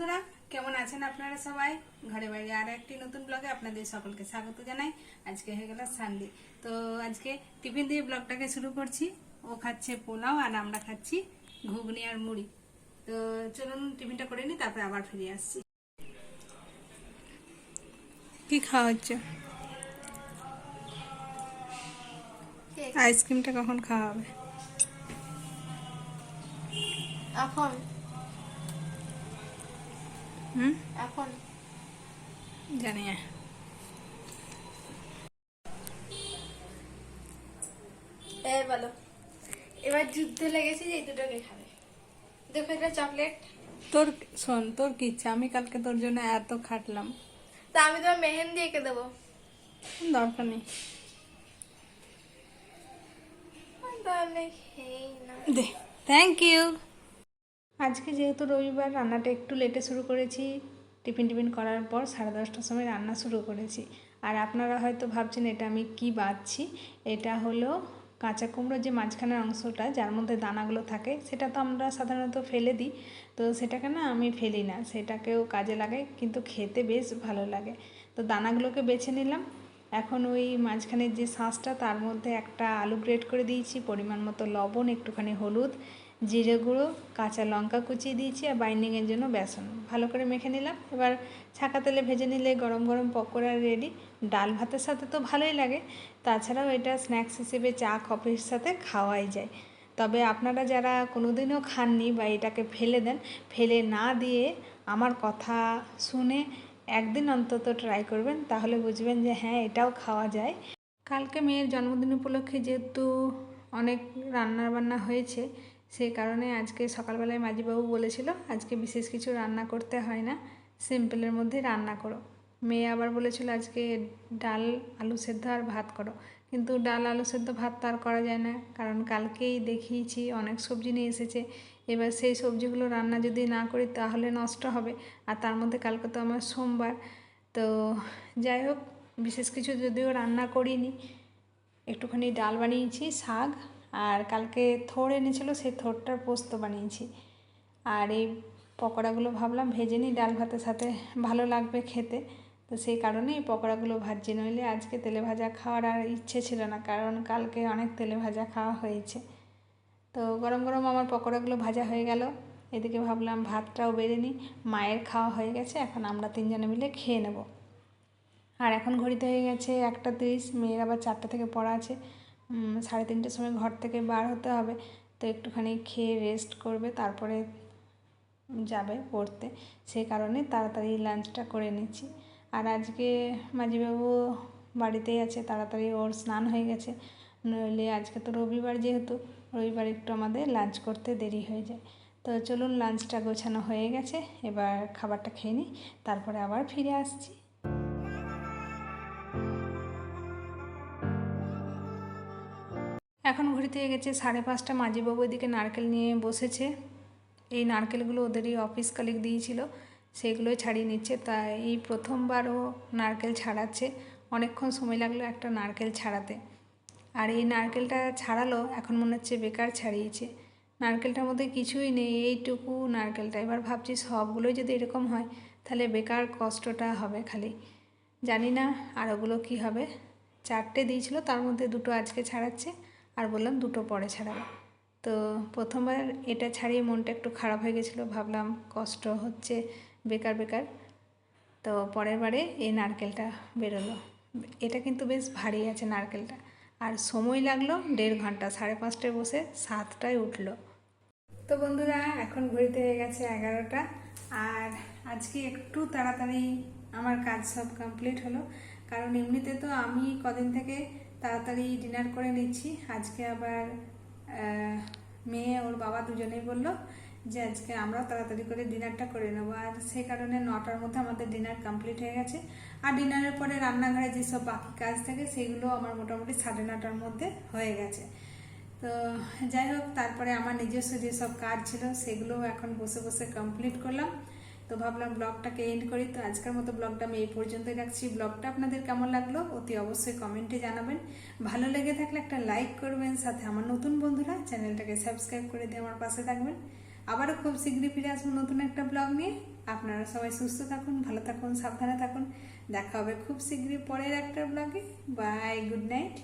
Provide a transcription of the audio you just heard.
বন্ধুরা কেমন আছেন আপনারা সবাই? ঘরে বাইরে আর একটি নতুন ব্লগে আপনাদের সকলকে স্বাগত জানাই। আজকে হয়ে গেল সানডে তো আজকে টিফিন দিয়ে ব্লগটাকে শুরু করছি। ও খাচ্ছে পোলাও আর আমরা খাচ্ছি ঘুগনি আর মুড়ি। তো চলুন টিফিনটা করে নিই তারপরে আবার ফিরে আসছি। কি খাওয়া হচ্ছে আইসক্রিমটা কখন খাওয়া হবে? এখন। হুম? এখন। জানি। না এই বলো। এবার যুদ্ধ লেগেছে যে এই দুটোকে খাবে। দেখো এটা চকলেট। তোর শোন তোর কি ইচ্ছা? আমি কালকে তোর জন্য এত খাটলাম। তা আমি তোমার মেহেন্দি এঁকে দেবো। দরকার নেই। দে থ্যাংক ইউ আজকে যেহেতু রবিবার, রান্নাটা একটু লেটে শুরু করেছি। টিফিন টিফিন করার পর সাড়ে দশটার সময় রান্না শুরু করেছি। আর আপনারা হয়তো ভাবছেন, এটা আমি কি বাঁধছি? এটা হলো কাঁচা কুমড়োর যে মাঝখানের অংশটা, যার মধ্যে দানাগুলো থাকে, সেটা তো আমরা সাধারণত ফেলে দিই। তো সেটাকে না আমি ফেলি না, সেটাকেও কাজে লাগাই, কিন্তু খেতে বেশ ভালো লাগে। তো দানাগুলোকে বেছে নিলাম। এখন ওই মাঝখানের যে শাঁসটা, তার মধ্যে একটা আলু গ্রেট করে দিয়েছি, পরিমাণ মতো লবণ, একটুখানি হলুদ জিরে গুঁড়ো, কাঁচা লঙ্কা কুচিয়ে দিয়েছি আর বাইন্ডিংয়ের জন্য বেসন। ভালো করে মেখে নিলাম। এবার ছাকা তেলে ভেজে নিলে গরম গরম পকোড়া রেডি ডাল ভাতের সাথে তো ভালোই লাগে। তাছাড়াও এটা স্ন্যাক্স হিসেবে চা কফির সাথে খাওয়াই যায়। তবে আপনারা যারা কোনোদিনও খাননি বা এটাকে ফেলে দেন, ফেলে না দিয়ে আমার কথা শুনে একদিন অন্তত ট্রাই করবেন, তাহলে বুঝবেন যে হ্যাঁ এটাও খাওয়া যায়। কালকে মেয়ের জন্মদিন উপলক্ষে যেহেতু অনেক রান্না বান্না হয়েছে সেই কারণে আজকে সকালবেলায় মাঝিবাবু বলেছিল, আজকে বিশেষ কিছু রান্না করতে হয় না, সিম্পলের মধ্যে রান্না করো। মেয়ে আবার বলেছিল, আজকে ডাল, আলু সেদ্ধ আর ভাত করো। কিন্তু ডাল, আলু সেদ্ধ, ভাত তো আর করা যায় না, কারণ কালকেই দেখিয়েছি অনেক সবজি নিয়ে এসেছে। এবার সেই সবজিগুলো রান্না যদি না করি তাহলে নষ্ট হবে, আর তার মধ্যে কালকে তো আমার সোমবার। তো যাই হোক, বিশেষ কিছু যদিও রান্না করিনি, একটুখানি ডাল বানিয়েছি, শাক আর কালকে থোড় এনেছিল, সেই থোড়টার পোস্ত বানিয়েছি। আর এই পকোড়াগুলো ভাবলাম ভেজে নিই, ডাল ভাতের সাথে ভালো লাগবে খেতে। তো সেই কারণে এই পকোড়াগুলো ভাজছি, নইলে আজকে তেলে ভাজা খাওয়ার আর ইচ্ছে ছিল না, কারণ কালকে অনেক তেলে ভাজা খাওয়া হয়েছে। তো গরম গরম আমার পকোড়াগুলো ভাজা হয়ে গেল। এদিকে ভাবলাম ভাতটাও বেড়ে নিই, মায়ের খাওয়া হয়ে গেছে, এখন আমরা তিনজনে মিলে খেয়ে নেব। আর এখন ঘড়িতে হয়ে গেছে একটা তিরিশ, মেয়ের আবার চারটে থেকে পড়া আছে। সাড়ে তিনটের সময় ঘর থেকে বার হতে হবে। তো একটুখানি খেয়ে রেস্ট করবে, তারপরে যাবে পড়তে। সেই কারণে তাড়াতাড়ি লাঞ্চটা করে নিচ্ছি। আর আজকে মাঝিবাবু বাড়িতেই আছে, তাড়াতাড়ি ওর স্নান হয়ে গেছে। নইলে আজকে তো রবিবার যেহেতু, রবিবার একটু আমাদের লাঞ্চ করতে দেরি হয়ে যায়। তো চলুন লাঞ্চটা গোছানো হয়ে গেছে, এবার খাবারটা খেয়ে নিই, তারপরে আবার ফিরে আসছি। এখন ঘড়িতে গেছে সাড়ে পাঁচটা। মাঝিবাবু এদিকে নারকেল নিয়ে বসেছে। এই নারকেলগুলো ওদেরই অফিস কালিক দিয়েছিল। সেগুলোই ছাড়িয়ে নিচ্ছে। তাই এই প্রথমবার ও নারকেল ছাড়াচ্ছে। অনেকক্ষণ সময় লাগল একটা নারকেল ছাড়াতে। আর এই নারকেলটা ছাড়ালো, এখন মনে হচ্ছে বেকার ছাড়িয়েছে। নারকেলটার মধ্যে কিছুই নেই, এইটুকু নারকেলটা। এবার ভাবছি সবগুলোই যদি এরকম হয়, তাহলে বেকার কষ্টটা হবে খালি। জানি না আর ওগুলো কী হবে। চারটে দিয়েছিল, তার মধ্যে দুটো আজকে ছাড়াচ্ছে। আর বললাম দুটো পরে ছাড়াবে। তো প্রথমবার এটা ছাড়িয়ে মনটা একটু খারাপ হয়ে গেছিল, ভাবলাম কষ্ট হচ্ছে, বেকার বেকার। তো পরের বারে এই নারকেলটা বেরোলো। এটা কিন্তু বেশ ভারী আছে নারকেলটা। আর সময় লাগল দেড় ঘণ্টা, সাড়ে পাঁচটায় বসে সাতটায় উঠল। তো বন্ধুরা, এখন ঘড়িতে হয়ে গেছে এগারোটা। আর আজকে একটু তাড়াতাড়ি আমার কাজ সব কমপ্লিট হলো। কারণ এমনিতে তো আমি কদিন থেকে তাড়াতাড়ি ডিনার করে নিচ্ছি। আজকে আবার মেয়ে ওর বাবা দুজনেই বলল যে আজকে আমরাও তাড়াতাড়ি করে ডিনারটা করে নেব। আর সেই কারণে নটার মধ্যে আমাদের ডিনার কমপ্লিট হয়ে গেছে। আর ডিনারের পরে রান্নাঘরে যেসব বাকি কাজ থাকে সেগুলো আমার মোটামুটি সাড়ে নটার মধ্যে হয়ে গেছে। তো যাই হোক, তারপরে আমার নিজস্ব যেসব কাজ ছিল সেগুলো এখন বসে বসে কমপ্লিট করলাম। তো ভাবলাম ব্লগটাকে এন্ড করি। তো আজকের মতো ব্লগটা আমি এই পর্যন্তই রাখছি। ব্লগটা আপনাদের কেমন লাগল অতি অবশ্যই কমেন্টে জানাবেন। ভালো লেগে থাকলে একটা লাইক করবেন, সাথে আমার নতুন বন্ধুরা চ্যানেলটাকে সাবস্ক্রাইব করে দিয়ে আমার পাশে থাকবেন। আবারও খুব শীঘ্রই ফিরে আসব নতুন একটা ব্লগ নিয়ে। আপনারা সবাই সুস্থ থাকুন, ভালো থাকুন, সাবধানে থাকুন। দেখা হবে খুব শীঘ্রই পরের একটা ব্লগে। Bye good night